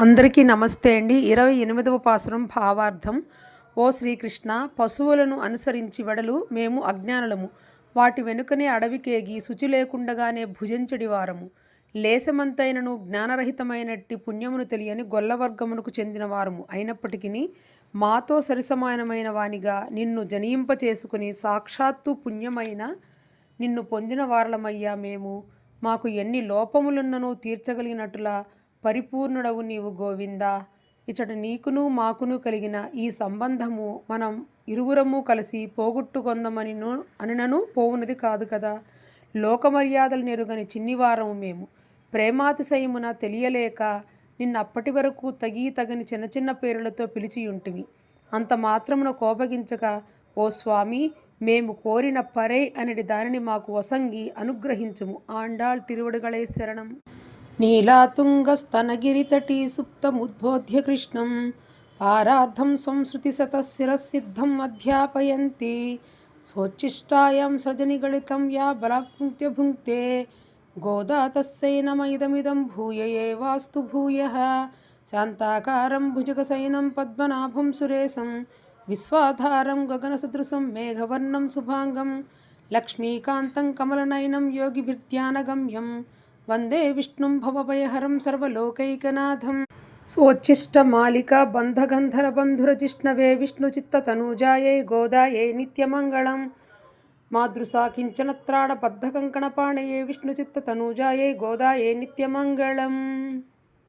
అందరికీ నమస్తే అండి. ఇరవై ఎనిమిదవ పాసురం భావార్థం. ఓ శ్రీకృష్ణ పశువులను అనుసరించి వెడలు మేము అజ్ఞానులము. వాటి వెనుకనే అడవికేగి శుచి లేకుండగానే భుజించడి వారము. లేశమంతైనను జ్ఞానరహితమైనట్టి పుణ్యమును తెలియని గొల్లవర్గమునకు చెందిన వారము. అయినప్పటికీ మాతో సరిసమానమైన వానిగా నిన్ను జనియింపచేసుకుని సాక్షాత్తు పుణ్యమైన నిన్ను పొందిన వారలమయ్యా మేము. మాకు ఎన్ని లోపములున్ననో తీర్చగలిగినట్టులా పరిపూర్ణుడవు నీవు గోవిందా. ఇచ్చట నీకును మాకును కలిగిన ఈ సంబంధము మనం ఇరువురము కలిసి పోగొట్టుకొందమని అనినను పోవునది కాదు కదా. లోకమర్యాదలు నెరుగని చిన్నివారము మేము. ప్రేమాతిశయమున తెలియలేక నిన్నప్పటి వరకు తగి తగని చిన్న చిన్న పేరులతో పిలిచియుంటివి అంత మాత్రమున కోపగించక ఓ స్వామి మేము కోరిన పరే అనేది దానిని మాకు వసంగి అనుగ్రహించుము. ఆండాళ్ తిరువడుగలే శరణం. నీలాతుంగస్తనగిరితటీ సుప్తముద్బోధ్య కృష్ణం పారార్థం సంసృతిశతశిరసిద్ధం అధ్యాపయంతి. సోచ్చిష్టాయాం సృజనిగళితం యా బలాత్ముక్త్య భుంక్తే గోదా తస్సై నమైదమిదం భూయ ఏవాస్తు భూయः. శాంతాకారం భుజగశయనం పద్మనాభం సురేశం విశ్వాధారం గగనసదృశం మేఘవర్ణం శుభాంగం. లక్ష్మీకాంతం కమలనయనం యోగిభిర్ధ్యానగమ్యం. వందే విష్ణుం భవభయహరం సర్వలోకైకనాథం. సోచ్చిష్టమాలిక బంధగంధర బంధురజిష్ణవే విష్ణుచిత్తతనూజాయై గోదాయై నిత్యమంగళం. మాతృసా కించనత్రాణ బద్ధకంకణపాణయే విష్ణుచిత్తతనూజాయై గోదాయై నిత్యమంగళం.